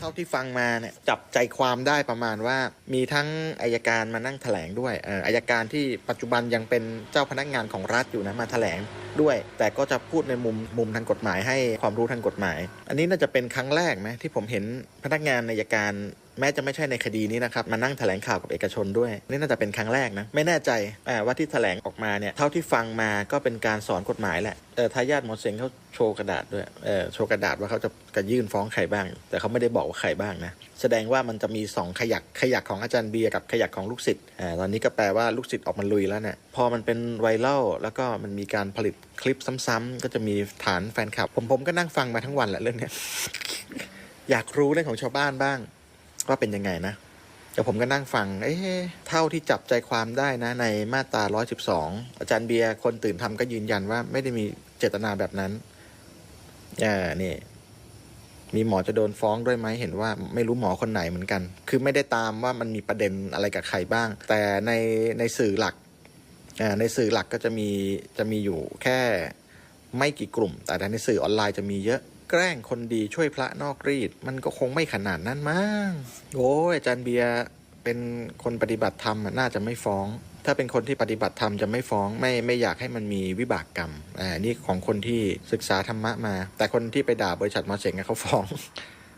เท่าที่ฟังมาเนี่ยจับใจความได้ประมาณว่า มีทั้งอายการมานั่งแถลงด้วยเอ่ออายการที่ปัจจุบันยังเป็นเจ้าพนักงานของรัฐอยู่นะมาแถลงด้วย แต่ก็จะพูดในมุมมุมทางกฎหมายให้ความรู้ทางกฎหมาย อันนี้น่าจะเป็นครั้งแรกไหมที่ผมเห็นพนักงานอายการ แม้จะไม่ใช่ในคดีนี้นะครับมานั่งแถลงข่าวกับเอกชนด้วย นี่น่าจะเป็นครั้งแรกนะ ไม่แน่ใจว่าที่แถลงออกมาเนี่ยเท่าที่ฟังมาก็เป็นการสอนกฎหมายแหละเออทายาทหมอเสงเขาโชว์กระดาษด้วยเออโชว์กระดาษว่าเขาจะจะยื่นฟ้องใครบ้าง แต่เขาไม่ได้บอกว่าใครบ้างนะแสดงว่ามันจะมีสองขยักขยักของอาจารย์เบียร์กับขยักของลูกศิษย์อ่าตอนนี้ก็แปลว่าลูกศิษย์ออกมาลุยแล้วเนี่ยพอมันเป็นไวรัลแล้วก็มันมีการผลิตคลิปซ้ำๆก็จะมีฐานแฟนคลับ ผมผมก็นั่งฟังมาทั้งวันแหละเรื่องเนี้ยอยากรู้เรื่องของชาวบ้านบ้าง ว่าเป็นยังไงนะแต่ผมก็นั่งฟัง เอ๊ะ เท่าที่จับใจความได้นะ ในมาตรา 112 อาจารย์เบียร์คนตื่นทำก็ยืนยันว่าไม่ได้มีเจตนาแบบนั้นอ่านี่ มีหมอจะโดนฟ้องด้วยไหมเห็นว่าไม่รู้หมอคนไหนเหมือนกัน คือไม่ได้ตามว่ามันมีประเด็นอะไรกับใครบ้าง แต่ในในสื่อหลักอ่าในสื่อหลักก็จะมีจะมีอยู่แค่ไม่กี่กลุ่ม แต่ในสื่อออนไลน์จะมีเยอะ แกล้งคนดีช่วยพระนอกรีด มันก็คงไม่ขนาดนั้นมั้งโอ้ยอาจารย์เบียร์เป็นคนปฏิบัติธรรมน่าจะไม่ฟ้อง ถ้าเป็นคนที่ปฏิบัติธรรมจะไม่ฟ้อง ไม่ไม่อยากให้มันมีวิบากกรรมอ่านี่ของคนที่ศึกษาธรรมะมา แต่คนที่ไปด่าบริษัทมอเสงเขาฟ้อง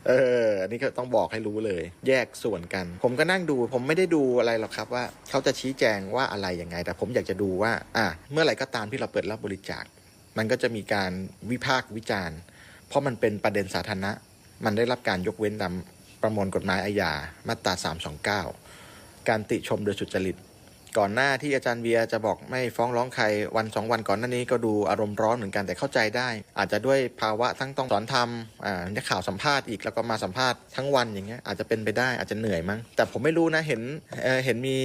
เออ อันนี้ก็ต้องบอกให้รู้เลย แยกส่วนกัน ผมก็นั่งดู ผมไม่ได้ดูอะไรหรอกครับว่าเขาจะชี้แจงว่าอะไรยังไง แต่ผมอยากจะดูว่า อะ เมื่อไหร่ก็ตามที่เราเปิดรับบริจาค มันก็จะมีการวิพากษ์วิจารณ์ เพราะมันเป็นประเด็นสาธารณะ มันได้รับการยกเว้นตามประมวลกฎหมายอาญามาตรา 329 การติชมโดยสุจริต ก่อนหน้าที่อาจารย์เบียร์จะบอกไม่ฟ้องร้องใครวันสองวันก่อนหน้านี้ก็ดูอารมณ์ร้อนเหมือนกันแต่เข้าใจได้ อาจจะด้วยภาวะทั้งต้องสอนทำอ่านักข่าวสัมภาษณ์อีกแล้วก็มาสัมภาษณ์ทั้งวันอย่างเงี้ยอาจจะเป็นไปได้อาจจะเหนื่อยมั้งแต่ผมไม่รู้นะเห็นเเห็นมี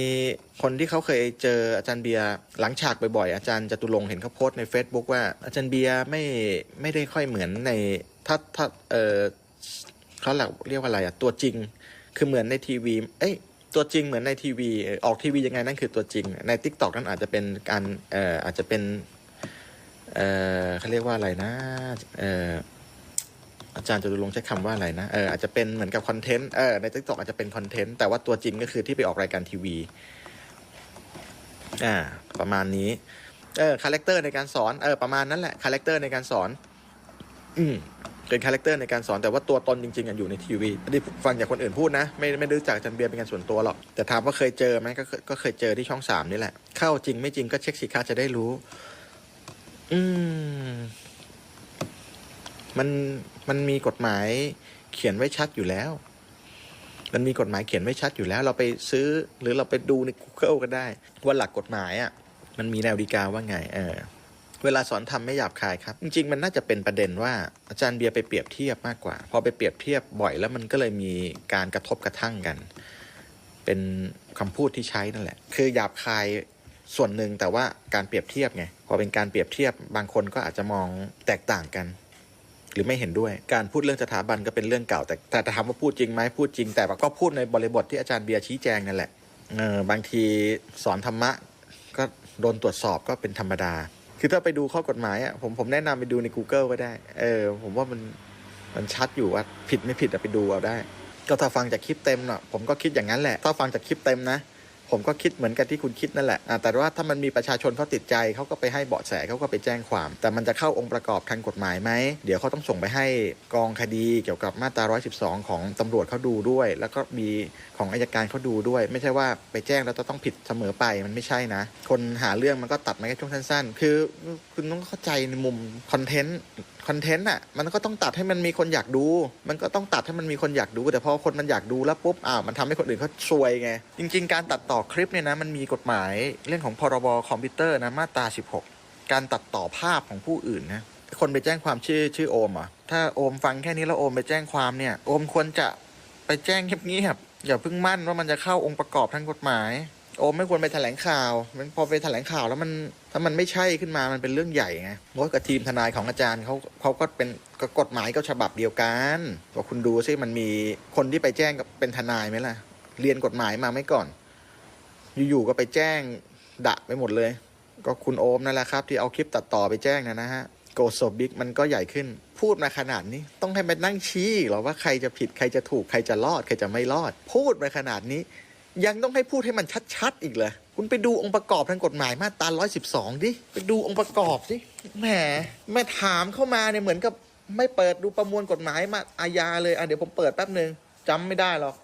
คนที่เขาเคยเจออาจารย์เบียร์หลังฉากบ่อยๆอาจารย์จตุรงเห็นเขาโพสต์ใน Facebook ว่าอาจารย์เบียร์ไม่ไม่ได้ค่อยเหมือนในถ้าถ้าเออเขาเรียกเรียกว่าอะไรอะตัวจริง คือเหมือนในทีวี เอ้ย ตัวจริงเหมือนในทีวีออกทีวียังไงนั่นคือตัวจริง ใน t ิ k t o k นั่นอาจจะเป็นการเอ่ออาจจะเป็นเอ่อเขาเรียกว่าอะไรนะเอ่ออาจารย์จะลงใช้คำว่าอะไรนะเอออาจจะเป็นเหมือนกับคอนเทนต์เออใน t ิ k t o k อาจจะเป็นคอนเทนต์แต่ว่าตัวจริงก็คือที่ไปออกรายการทีวีอ่าประมาณนี้เออคาแรคเตอร์ในการสอนเออประมาณนั้นแหละคาแรคเตอร์ในการสอน อืม เป็นคาแรคเตอร์ในการสอนแต่ว่าตัวตนจริงๆอะอยู่ในทีวีอันนี้ฟังจากคนอื่นพูดนะ ไม่ไม่รู้จักจันเบียร์เป็นการส่วนตัวหรอก แต่ถามว่าเคยเจอไหมก็เคยก็เคยเจอที่ช่องสามนี่แหละ เข้าจริงไม่จริงก็เช็คสิคะจะได้รู้ อืม มันมันมีกฎหมายเขียนไว้ชัดอยู่แล้ว มันมีกฎหมายเขียนไว้ชัดอยู่แล้ว เราไปซื้อ หรือเราไปดูใน Google ก็ได้ว่าหลักกฎหมายอะ มันมีแนวดีกาว่าไง เออ เวลาสอนทำไม่หยาบคายครับ จริง ๆ มันน่าจะเป็นประเด็นว่าอาจารย์เบียร์ไปเปรียบเทียบมากกว่า พอไปเปรียบเทียบบ่อยแล้วมันก็เลยมีการกระทบกระทั่งกัน เป็นคำพูดที่ใช้นั่นแหละ คือหยาบคายส่วนหนึ่งแต่ว่าการเปรียบเทียบไงพอเป็นการเปรียบเทียบบางคนก็อาจจะมองแตกต่างกัน หรือไม่เห็นด้วย การพูดเรื่องสถาบันก็เป็นเรื่องเก่า แต่แต่ถามว่าพูดจริงไหมพูดจริง แต่ก็พูดในบริบทที่อาจารย์เบียร์ชี้แจงนั่นแหละเออบางทีสอนธรรมะก็โดนตรวจสอบก็เป็นธรรมดา คือถ้าไปดูข้อกฎหมายอะผมผมแนะนำไปดูใน Google ก็ได้ เออ ผมว่ามันมันชัดอยู่ว่าผิดไม่ผิดอะไปดูเอาได้ ก็ถ้าฟังจากคลิปเต็มเนาะผมก็คิดอย่างนั้นแหละ ถ้าฟังจากคลิปเต็มนะ ผมก็คิดเหมือนกันที่คุณคิดนั่นแหละ แต่ว่าถ้ามันมีประชาชนเขาติดใจเขาก็ไปให้เบาะแสเขาก็ไปแจ้งความ แต่มันจะเข้าองค์ประกอบทางกฎหมายไหม เดี๋ยวเขาต้องส่งไปให้กองคดีเกี่ยวกับมาตรา 112 ของตำรวจเขาดูด้วย แล้วก็มีของอายการเขาดูด้วย ไม่ใช่ว่าไปแจ้งแล้วจะต้องผิดเสมอไป มันไม่ใช่นะ คนหาเรื่องมันก็ตัดมาแค่ช่วงสั้น ๆ คือคุณต้องเข้าใจในมุมคอนเทนต์ คอนเทนต์อะมันก็ต้องตัดให้มันมีคนอยากดู มันก็ต้องตัดให้มันมีคนอยากดู แต่พอคนมันอยากดูแล้วปุ๊บอ้าวมันทำให้คนอื่นเขาซวยไง จริง ๆ การตัดต่อคลิปเนี่ยนะมันมีกฎหมายเรื่องของพรบคอมพิวเตอร์นะมาตรา 16 การตัดต่อภาพของผู้อื่นนะคนไปแจ้งความชื่อชื่อโอมอะถ้าโอมฟังแค่นี้แล้วโอมไปแจ้งความเนี่ยโอมควรจะไปแจ้งเงียบๆอย่าเพิ่งมั่นว่ามันจะเข้าองค์ประกอบทางกฎหมาย โอมไม่ควรไปแถลงข่าวมันพอไปแถลงข่าวแล้วมัน ถ้ามันไม่ใช่ขึ้นมามันเป็นเรื่องใหญ่ไงเพราะกับทีมทนายของอาจารย์เขาเขาก็เป็นกกฎหมายก็ฉบับเดียวกันก็คุณดูซิมันมีคนที่ไปแจ้งกับเป็นทนายไหมล่ะ เรียนกฎหมายมาไม่ก่อน อยู่ๆก็ไปแจ้งดะไปหมดเลย ก็คุณโอมนั่นแหละครับ ที่เอาคลิปตัดต่อไปแจ้งนะนะฮะโกโซบิ๊กมันก็ใหญ่ขึ้น พูดมาขนาดนี้ ต้องให้มันนั่งชี้หรอว่าใครจะผิดใครจะถูกใครจะรอดใครจะไม่รอด พูดมาขนาดนี้ ยังต้องให้พูดให้มันชัดๆ อีกเหรอ คุณไปดูองค์ประกอบทางกฎหมายมาตรา112 ดิ ไปดูองค์ประกอบสิ แหม มาถามเข้ามาเนี่ยเหมือนกับไม่เปิดดูประมวลกฎหมายมาอาญาเลย อะเดี๋ยวผมเปิดแป๊บหนึ่งจำไม่ได้หรอก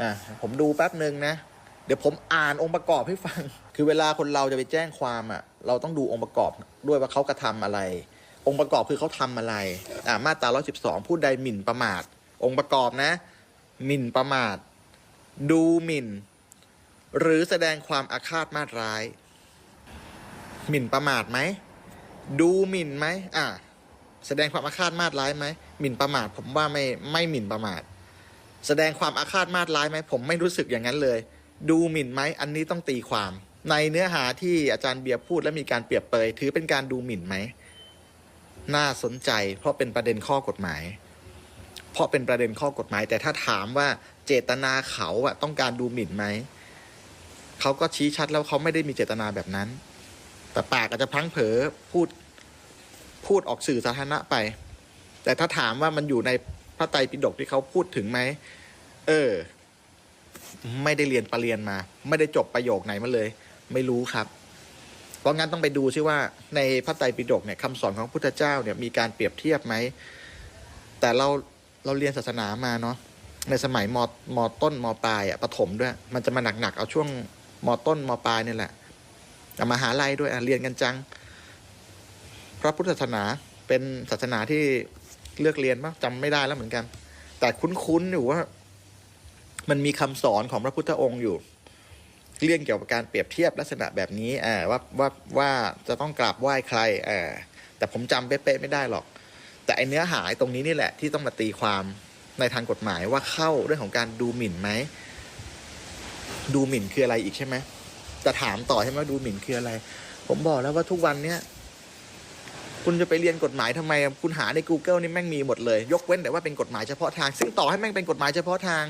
อะผมดูแป๊บหนึ่งนะ เดี๋ยวผมอ่านองค์ประกอบให้ฟัง คือเวลาคนเราจะไปแจ้งความอะ เราต้องดูองค์ประกอบด้วยว่าเขากระทำอะไร องค์ประกอบคือเขาทำอะไร อ่ามาตรา112 พูดใดหมิ่นประมาท องค์ประกอบนะ หมิ่นประมาท ดูหมิ่น หรือแสดงความอาฆาตมาตร้าย หมิ่นประมาทไหม ดูหมิ่นไหมอ่าแสดงความอาฆาตมาตร้ายไหมหมิ่นประมาท ผมว่าไม่ไม่หมิ่นประมาท แสดงความอาฆาตมาตร้ายไหมผมไม่รู้สึกอย่างนั้นเลย ดูหมิ่นไหมอันนี้ต้องตีความ ในเนื้อหาที่อาจารย์เบียร์พูดและมีการเปรียบเปย ถือเป็นการดูหมิ่นไหมน่าสนใจ เพราะเป็นประเด็นข้อกฎหมาย เพราะเป็นประเด็นข้อกฎหมาย แต่ถ้าถามว่า เจตนาเขาอะต้องการดูหมิ่นไหม เขาก็ชี้ชัดแล้วเขาไม่ได้มีเจตนาแบบนั้น แต่ปากอาจจะพังเผลอพูดพูดออกสื่อสาธารณะไป แต่ถ้าถามว่ามันอยู่ในพระไตรปิฎกที่เขาพูดถึงไหม เออ ไม่ได้เรียนปรริญญามา ไม่ได้จบประโยคไหนมาเลย ไม่รู้ครับ เพราะงั้นต้องไปดูซิว่าในพระไตรปิฎกเนี่ยคำสอนของพุทธเจ้าเนี่ยมีการเปรียบเทียบไหม แต่เราเราเรียนศาสนามาเนาะ ในสมัยมมต้นมปลายอะประถมด้วย มันจะมาหนักๆเอาช่วงมต้นมปลายนี่แหละกับมหาลัยด้วยอะเรียนกันจัง พระพุทธศาสนาเป็นศาสนาที่เลือกเรียนมั้งจำไม่ได้แล้วเหมือนกัน แต่คุ้นๆอยู่ว่า มันมีคำสอนของพระพุทธองค์อยู่ เรื่องเกี่ยวกับการเปรียบเทียบลักษณะแบบนี้อ่าว่าว่าว่าจะต้องกราบไหว้ใครอ่าแต่ผมจำเป๊ะๆไม่ได้หรอก แต่ไอเนื้อหาตรงนี้นี่แหละ ที่ต้องมาตีความ ในทางกฎหมายว่าเข้าเรื่องของการดูหมิ่นไหม ดูหมิ่นคืออะไรอีกใช่ไหมจะถามต่อใช่ไหมดูหมิ่นคืออะไร ผมบอกแล้วว่าทุกวันเนี้ยคุณจะไปเรียนกฎหมายทำไม คุณหาใน Google นี่แม่งมีหมดเลย ยกเว้นแต่ว่าเป็นกฎหมายเฉพาะทาง ซึ่งต่อให้แม่งเป็นกฎหมายเฉพาะทาง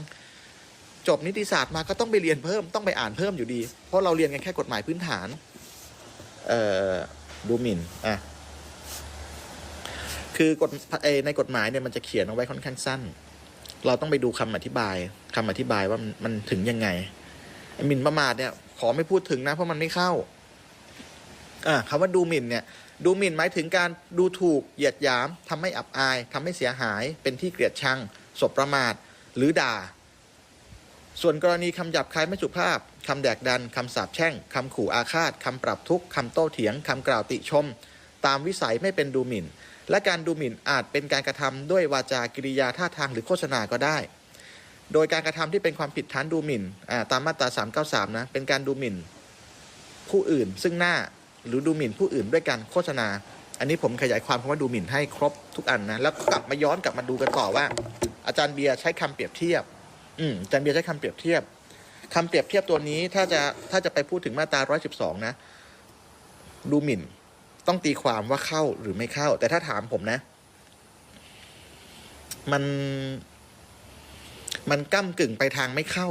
จบนิติศาสตร์มาก็ต้องไปเรียนเพิ่มต้องไปอ่านเพิ่มอยู่ดี เพราะเราเรียนกันแค่กฎหมายพื้นฐาน เอ่อดูหมิ่นอะคือกฎเอ่อในกฎหมายเนี่ยมันจะเขียนเอาไว้ค่อนข้างสั้น เราต้องไปดูคำอธิบายคำอธิบายว่ามันถึงยังไงหมิ่นประมาทเนี่ย ขอไม่พูดถึงนะ เพราะมันไม่เข้า อ่าคำว่าดูหมิ่นเนี่ย ดูหมิ่นหมายถึงการดูถูกเหยียดหยามทำให้อับอายทำให้เสียหาย เป็นที่เกลียดชังสบประมาท หรือด่า ส่วนกรณีคำหยาบคายไม่สุภาพคำแดกดันคำสาปแช่งคำขู่อาฆาตคำปรับทุกข์คำโต้เถียงคำกล่าวติชม ตามวิสัยไม่เป็นดูหมิ่น และการดูหมิ่นอาจเป็นการกระทำด้วยวาจากิริยาท่าทางหรือโฆษณาก็ได้ โดยการกระทำที่เป็นความผิดฐานดูหมิ่นอ่าตามมาตรา 393 นะ เป็นการดูหมิ่นผู้อื่น ซึ่งหน้าหรือดูหมิ่นผู้อื่นด้วยการโฆษณา อันนี้ผมขยายความคำว่าดูหมิ่นให้ครบทุกอันนะ แล้วกลับมาย้อนกลับมาดูกันต่อว่า อาจารย์เบียร์ใช้คำเปรียบเทียบ อืมอาจารย์เบียร์ใช้คำเปรียบเทียบคำเปรียบเทียบตัวนี้ถ้าจะถ้าจะไปพูดถึงมาตรา 112 นะ ดูหมิ่น ต้องตีความว่าเข้าหรือไม่เข้า แต่ถ้าถามผมนะ มัน มันก้ากึ่งไปทางไม่เข้า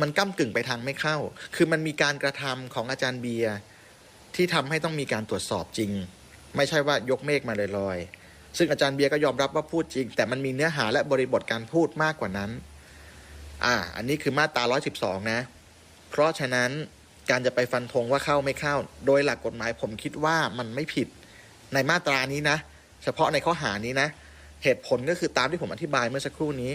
มันก้ากึ่งไปทางไม่เข้า คือมันมีการกระทำของอาจารย์เบียร์ที่ทำให้ต้องมีการตรวจสอบจริง ไม่ใช่ว่ายกเมฆมาลอยๆซึ่งอาจารย์เบียร์ก็ยอมรับว่าพูดจริง แต่มันมีเนื้อหาและบริบทการพูดมากกว่านั้น อ่า อันนี้คือมาตรา112 นะ เพราะฉะนั้น การจะไปฟันธงว่าเข้าไม่เข้า โดยหลักกฎหมายผมคิดว่ามันไม่ผิดในมาตรานี้นะ เฉพาะในข้อหานี้นะ เหตุผลก็คือตามที่ผมอธิบายเมื่อสักครู่นี้